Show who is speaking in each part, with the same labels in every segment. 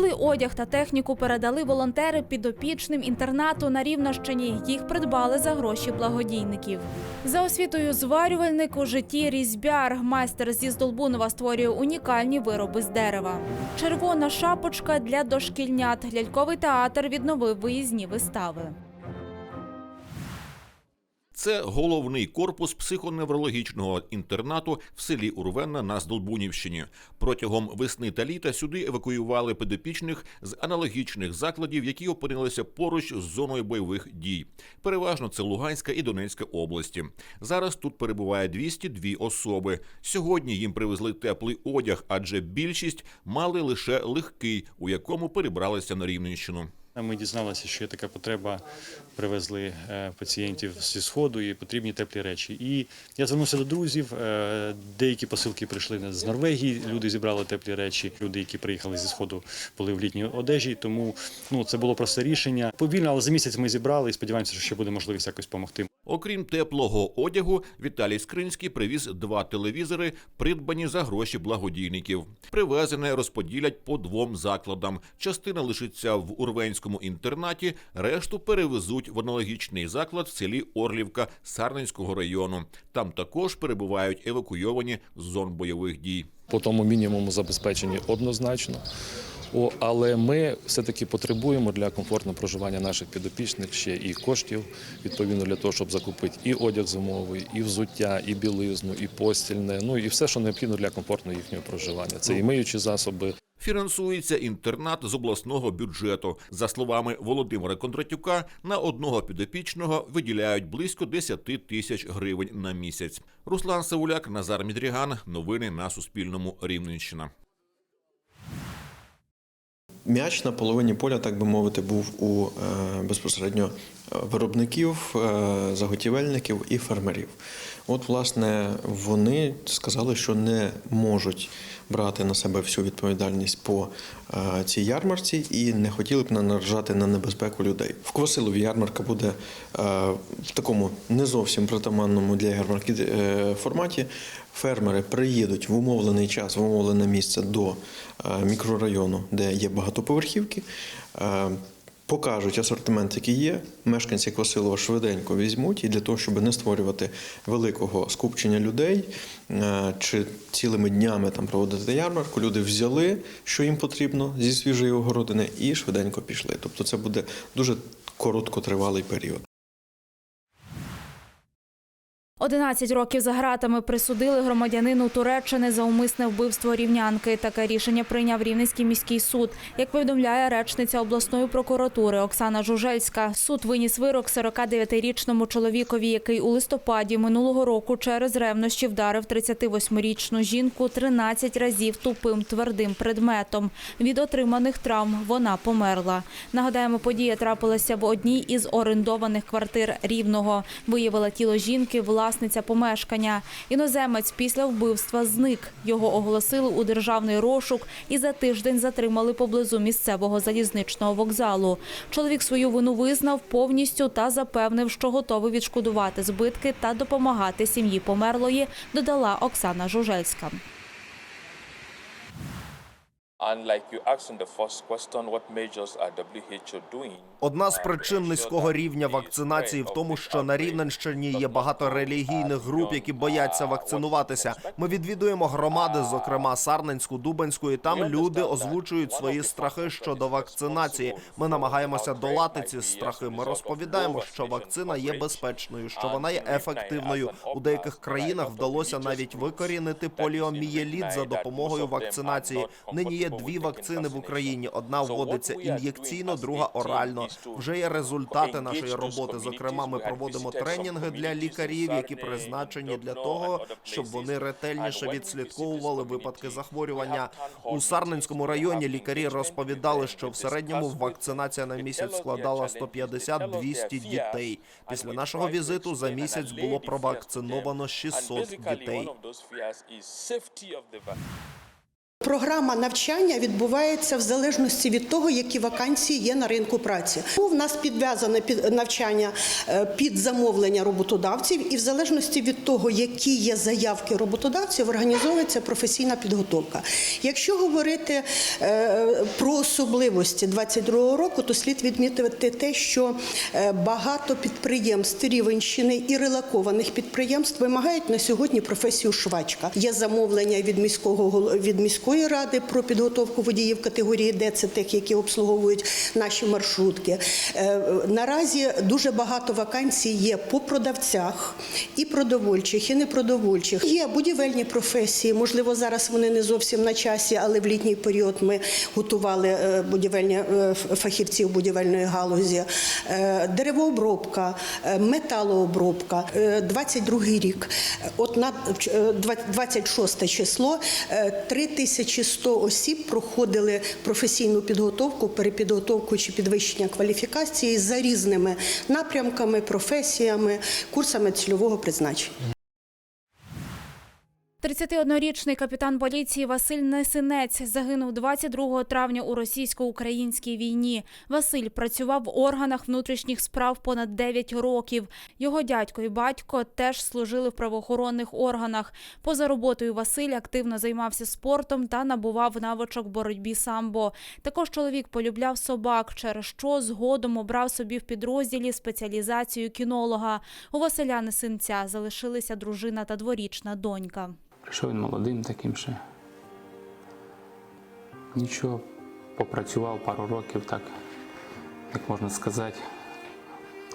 Speaker 1: Теплий одяг та техніку передали волонтери підопічним інтернату на Рівнощині. Їх придбали за гроші благодійників. За освітою зварювальник у житті різьбяр. Майстер зі Здолбунова створює унікальні вироби з дерева. Червона шапочка для дошкільнят. Ляльковий театр відновив виїзні вистави.
Speaker 2: Це головний корпус психоневрологічного інтернату в селі Урвенна на Здолбунівщині. Протягом весни та літа сюди евакуювали підопічних з аналогічних закладів, які опинилися поруч з зоною бойових дій. Переважно це Луганська і Донецька області. Зараз тут перебуває 202 особи. Сьогодні їм привезли теплий одяг, адже більшість мали лише легкий, у якому перебралися на Рівненщину.
Speaker 3: Ми дізналися, що є така потреба. Привезли е, пацієнтів зі сходу і потрібні теплі речі. І я звернувся до друзів. е, Деякі посилки прийшли з Норвегії. Люди зібрали теплі речі. Люди, які приїхали зі сходу, були в літній одежі. Тому ну це було просте рішення. Повільно, але за місяць ми зібрали і сподіваємося, що ще буде можливість якось допомогти.
Speaker 2: Окрім теплого одягу, Віталій Скринський привіз два телевізори, придбані за гроші благодійників. Привезене розподілять по двом закладам. Частина лишиться в урвенському інтернаті, решту перевезуть в аналогічний заклад в селі Орлівка Сарненського району. Там також перебувають евакуйовані з зон бойових дій.
Speaker 4: по тому мінімуму забезпечені однозначно. Але ми все-таки потребуємо для комфортного проживання наших підопічних ще і коштів, відповідно для того, щоб закупити і одяг зимовий, і взуття, і білизну, і постільне, ну і все, що необхідно для комфортного їхнього проживання. Це і миючі засоби,
Speaker 2: Фінансується інтернат з обласного бюджету. За словами Володимира Кондратюка, на одного підопічного виділяють близько 10 тисяч гривень на місяць. Руслан Савуляк, Назар Мідріган. Новини на Суспільному. Рівненщина.
Speaker 5: М'яч на половині поля, так би мовити, був у е, безпосередньо е, виробників, е, заготівельників і фермерів. От, власне, вони сказали, що не можуть брати на себе всю відповідальність по е, цій ярмарці і не хотіли б наражати на небезпеку людей. В Квасилові ярмарка буде е, в такому не зовсім притаманному для ярмарки е, форматі. Фермери приїдуть в умовлений час, в умовлене місце до мікрорайону, де є багатоповерхівки. Покажуть асортимент, який є. Мешканці Квасилова швиденько візьмуть, і для того, щоб не створювати великого скупчення людей е, чи цілими днями там проводити ярмарку, люди взяли, що їм потрібно зі свіжої огородини, і швиденько пішли. Тобто, це буде дуже короткотривалий період.
Speaker 1: 11 років за ґратами присудили громадянину Туреччини за умисне вбивство рівнянки. Таке рішення прийняв Рівненський міський суд. Як повідомляє речниця обласної прокуратури Оксана Жужельська, суд виніс вирок 49-річному чоловікові, який у листопаді минулого року через ревнощі вдарив 38-річну жінку 13 разів тупим твердим предметом. Від отриманих травм вона померла. Нагадаємо, подія трапилася в одній із орендованих квартир Рівного. Виявила тіло жінки власниця помешкання. Іноземець після вбивства зник. Його оголосили у державний розшук і за тиждень затримали поблизу місцевого залізничного вокзалу. Чоловік свою вину визнав повністю та запевнив, що готовий відшкодувати збитки та допомагати сім'ї померлої, додала Оксана Жужельська.
Speaker 6: Одна з причин низького рівня вакцинації в тому, що на Рівненщині є багато релігійних груп, які бояться вакцинуватися. Ми відвідуємо громади, зокрема Сарненську, Дубенську, і там люди озвучують свої страхи щодо вакцинації. Ми намагаємося долати ці страхи. Ми розповідаємо, що вакцина є безпечною, що вона є ефективною. У деяких країнах вдалося навіть викорінити поліомієліт за допомогою вакцинації. Нині є дві вакцини в Україні. Одна вводиться ін'єкційно, друга орально. Вже є результати нашої роботи. Зокрема, ми проводимо тренінги для лікарів, які призначені для того, щоб вони ретельніше відслідковували випадки захворювання. У Сарненському районі лікарі розповідали, що в середньому вакцинація на місяць складала 150-200 дітей. Після нашого візиту за місяць було провакциновано 600
Speaker 7: And basically,
Speaker 6: дітей.
Speaker 8: Програма навчання відбувається в залежності від того, які вакансії є на ринку праці. У нас підв'язане під навчання е, під замовлення роботодавців, і в залежності від того, які є заявки роботодавців, організовується професійна підготовка. Якщо говорити е, про особливості 22 року, то слід відмітити те, що е, багато підприємств Рівенщини і релакованих підприємств вимагають на сьогодні професію швачка. Є замовлення від міського від міської ради про підготовку водіїв категорії Д, це тих, які обслуговують наші маршрутки. Е, Наразі дуже багато вакансій є по продавцях і продовольчих, і непродовольчих. Є будівельні професії. Можливо, зараз вони не зовсім на часі, але в літній період ми готували е, будівельні е, фахівців будівельної галузі. Деревообробка, металообробка. Е, 22 рік. От на е, 26 число е, 3100 осіб проходили професійну підготовку, перепідготовку чи підвищення кваліфікації за різними напрямками, професіями, курсами цільового призначення.
Speaker 1: 31-річний капітан поліції Василь Несинець загинув 22 травня у російсько-українській війні. Василь працював в органах внутрішніх справ понад 9 років. Його дядько і батько теж служили в правоохоронних органах. Поза роботою Василь активно займався спортом та набував навичок боротьбі самбо. Також чоловік полюбляв собак, через що згодом обрав собі в підрозділі спеціалізацію кінолога. У Василя Несинця залишилися дружина та дворічна донька.
Speaker 9: Прийшов він молодим таким ще. Нічого, попрацював пару років, так, як можна сказати,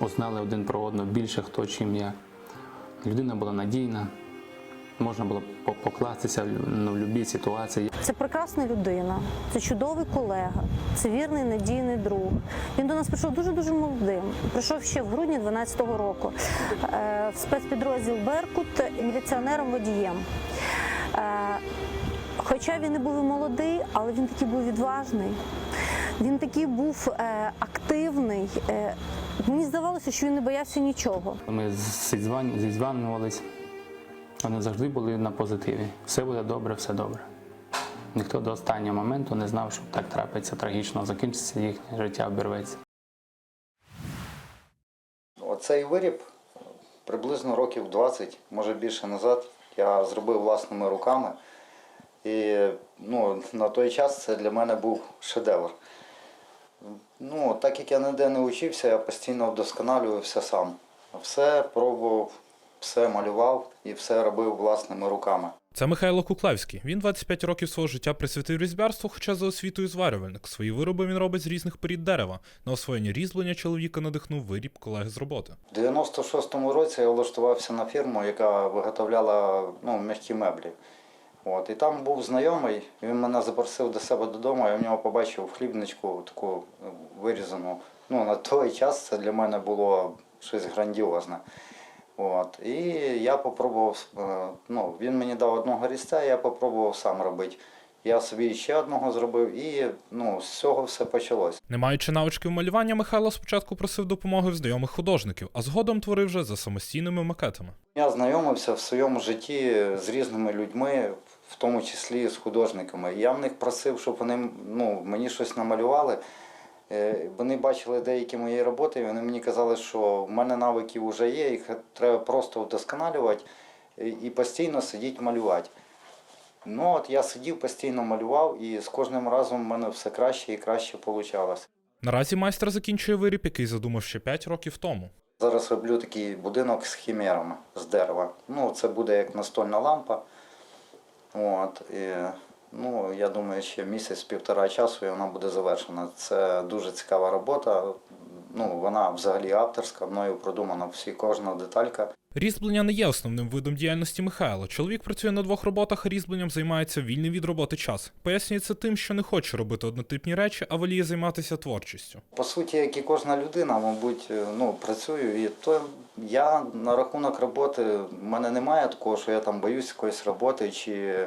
Speaker 9: узнали один про одного більше хто, чим я. Людина була надійна, можна було покластися ну, в будь-якій ситуації.
Speaker 10: Це прекрасна людина, це чудовий колега, це вірний надійний друг. Він до нас прийшов дуже дуже молодим. Прийшов ще в грудні 12-го року е, в спецпідрозділ Беркут міліціонером водієм. Е, Хоча він і був і молодий, але він такий був відважний. Він такий був е, активний. Е, мені здавалося, що він не боявся нічого.
Speaker 9: Ми зідзванювались, вони завжди були на позитиві. Все буде добре, все добре. Ніхто до останнього моменту не знав, що так трапиться трагічно, закінчиться їхнє життя, обірветься.
Speaker 11: Оцей виріб приблизно років 20, може більше назад, я зробив власними руками. І ну, на той час це для мене був шедевр. Ну, так як я ніде не учився, я постійно вдосконалювався сам. Все пробував, все малював і все робив власними руками.
Speaker 12: Це Михайло Куклавський. Він 25 років свого життя присвятив різьбярству, хоча за освітою зварювальник. Свої вироби він робить з різних порід дерева. На освоєння різьблення чоловіка надихнув виріб колеги з роботи.
Speaker 11: У 96-му році я влаштувався на фірму, яка виготовляла ну, м'які меблі. От, і там був знайомий, він мене запросив до себе додому, я в нього побачив хлібничку таку е, вирізану. Ну, на той час це для мене було щось грандіозне. От, і я попробував, е, ну, він мені дав одного різця, я попробував сам робити. Я собі ще одного зробив і ну, з цього все почалось.
Speaker 12: Не маючи навички в малювання, Михайло спочатку просив допомоги в знайомих художників, а згодом творив вже за самостійними макетами.
Speaker 11: Я знайомився в своєму житті з різними людьми, в тому числі з художниками. Я в них просив, щоб вони ну, мені щось намалювали. Е, Вони бачили деякі мої роботи, і вони мені казали, що в мене навики вже є, їх треба просто вдосконалювати і- і постійно сидіти малювати. Ну от я сидів, постійно малював, і з кожним разом в мене все краще і краще вийшло.
Speaker 12: Наразі майстер закінчує виріб, який задумав ще 5 років тому.
Speaker 11: Зараз роблю такий будинок з хімерами з дерева. Ну, це буде як настольна лампа. От, і, ну, я думаю, ще місяць-півтора часу і вона буде завершена. Це дуже цікава робота. Ну, вона взагалі авторська, мною продумана всі кожна деталька.
Speaker 12: Різьблення не є основним видом діяльності Михайла. Чоловік працює на двох роботах, а різьбленням займається вільний від роботи час. Пояснює це тим, що не хоче робити однотипні речі, а воліє займатися творчістю.
Speaker 11: По суті, як і кожна людина, мабуть, ну, працюю. І то я на рахунок роботи, в мене немає такого, що я там боюсь якоїсь роботи, чи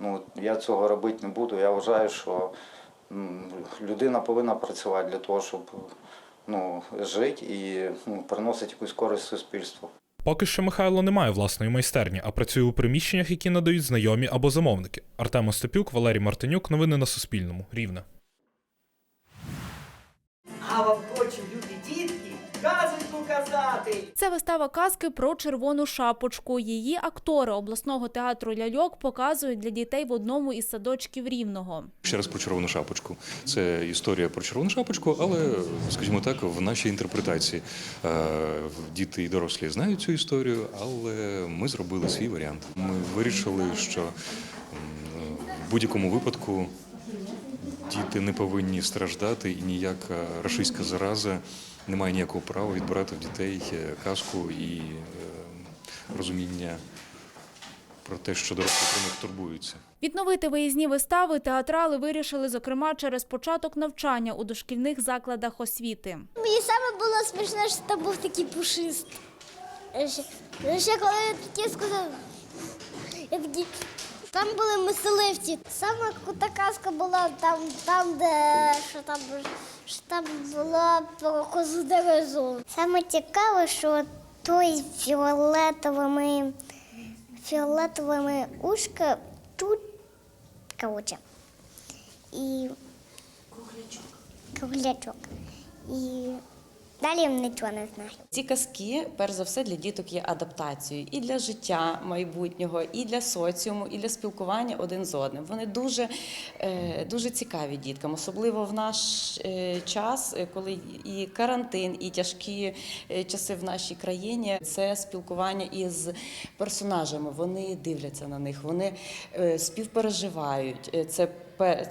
Speaker 11: ну, я цього робити не буду. Я вважаю, що людина повинна працювати для того, щоб ну, жити і ну, приносити якусь користь суспільству.
Speaker 12: Поки що Михайло не має власної майстерні, а працює у приміщеннях, які надають знайомі або замовники. Артем Остапюк, Валерій Мартинюк. Новини на Суспільному. Рівне.
Speaker 1: Це вистава казки про червону шапочку. Її актори обласного театру ляльок показують для дітей в одному із садочків рівного.
Speaker 13: Ще раз про червону шапочку. Це історія про червону шапочку, але, скажімо так, в нашій інтерпретації Е, діти і дорослі знають цю історію, але ми зробили свій варіант. Ми вирішили, що в будь-якому випадку діти не повинні страждати, і ніяка рашистська зараза не має ніякого права відбирати в дітей е, казку і е, розуміння про те, що дорослі про них турбуються.
Speaker 1: Відновити виїзні вистави театрали вирішили, зокрема, через початок навчання у дошкільних закладах освіти.
Speaker 14: Мені саме було смішно, що там був такий пушист. Ще, ще коли я сказав, я такі, там були мисливці. Саме крута казка була там, там де що там, що там була про козу дерезу. Саме цікаве, що той фіолетовими, фіолетовими ушка тут, коротше, і круглячок. круглячок. І далі нічого не знаю.
Speaker 15: Ці казки, перш за все, для діток є адаптацією і для життя майбутнього, і для соціуму, і для спілкування один з одним. Вони дуже, е, дуже цікаві діткам, особливо в наш е, час, е, коли і карантин, і тяжкі часи в нашій країні. Це спілкування із персонажами. Вони дивляться на них, вони співпереживають. Це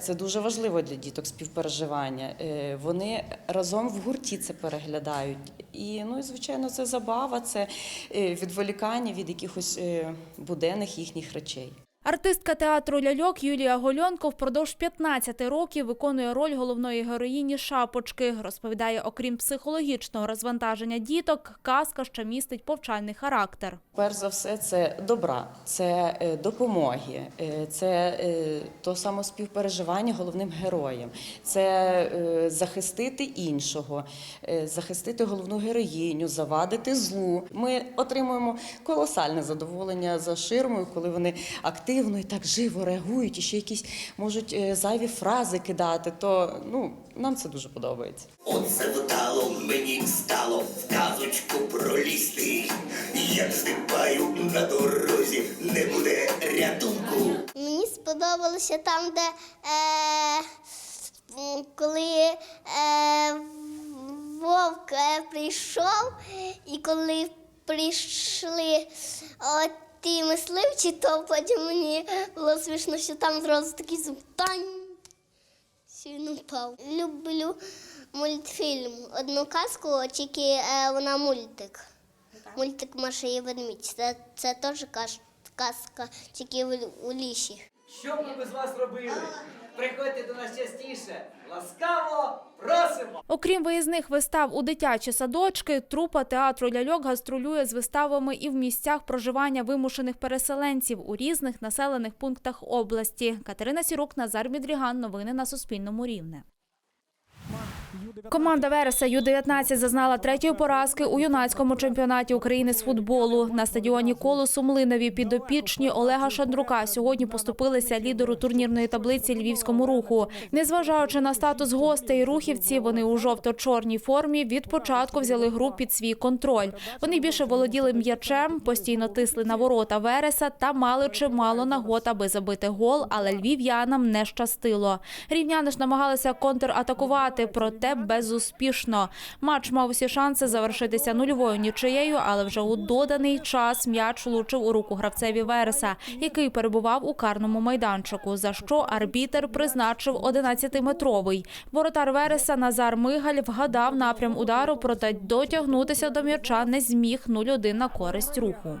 Speaker 15: це дуже важливо для діток співпереживання. Е, Вони разом в гурті це переглядають. І ну і звичайно, це забава, це е, відволікання від якихось е, буденних їхніх речей.
Speaker 1: Артистка театру ляльок Юлія Гольонко впродовж 15 років виконує роль головної героїні шапочки. Розповідає, окрім психологічного розвантаження діток, казка ще містить повчальний характер.
Speaker 15: Перш за все, це добра, це е, допомоги, е, це е, то саме співпереживання головним героям, це захистити іншого, захистити головну героїню, завадити злу. Ми отримуємо колосальне задоволення за ширмою, коли вони активно і так живо реагують, і ще якісь можуть е, зайві фрази кидати. То ну нам це дуже подобається.
Speaker 16: Оце вдало мені стало в казочку пролізти. Як стипаю на дорозі, не буде рятунку.
Speaker 14: Мені сподобалося там, де е, коли е, вовк е, прийшов, і коли прийшли от ті мисливці, то потім мені було смішно, що там зразу такий звук тань. що Він упав. Люблю мультфільм. Одну казку, тільки е, вона мультик. Мультик Маша і ведмідь. Це, це теж казка, тільки в, у лісі.
Speaker 16: Що б ми без вас робили? Приходьте до нас частіше. Ласкаво просимо!
Speaker 1: Окрім виїзних вистав у дитячі садочки, трупа театру ляльок гастролює з виставами і в місцях проживання вимушених переселенців у різних населених пунктах області. Катерина Сірук, Назар Мідріган. Новини на Суспільному рівне. Команда Вереса Ю-19 зазнала третьої поразки у юнацькому чемпіонаті України з футболу. На стадіоні Колосу Млинові підопічні Олега Шандрука сьогодні поступилися лідеру турнірної таблиці львівському руху. Незважаючи на статус гостей рухівці, вони у жовто-чорній формі від початку взяли гру під свій контроль. Вони більше володіли м'ячем, постійно тисли на ворота Вереса та мали чимало нагод, аби забити гол, але львів'янам не щастило. Рівняни ж намагалися контратакувати, проте безуспішно. Матч мав усі шанси завершитися нульовою нічиєю, але вже у доданий час м'яч влучив у руку гравцеві Вереса, який перебував у карному майданчику, за що арбітер призначив 11-метровий. Воротар Вереса Назар Мигаль вгадав напрям удару, проте дотягнутися до м'яча не зміг 0-1 на користь руху.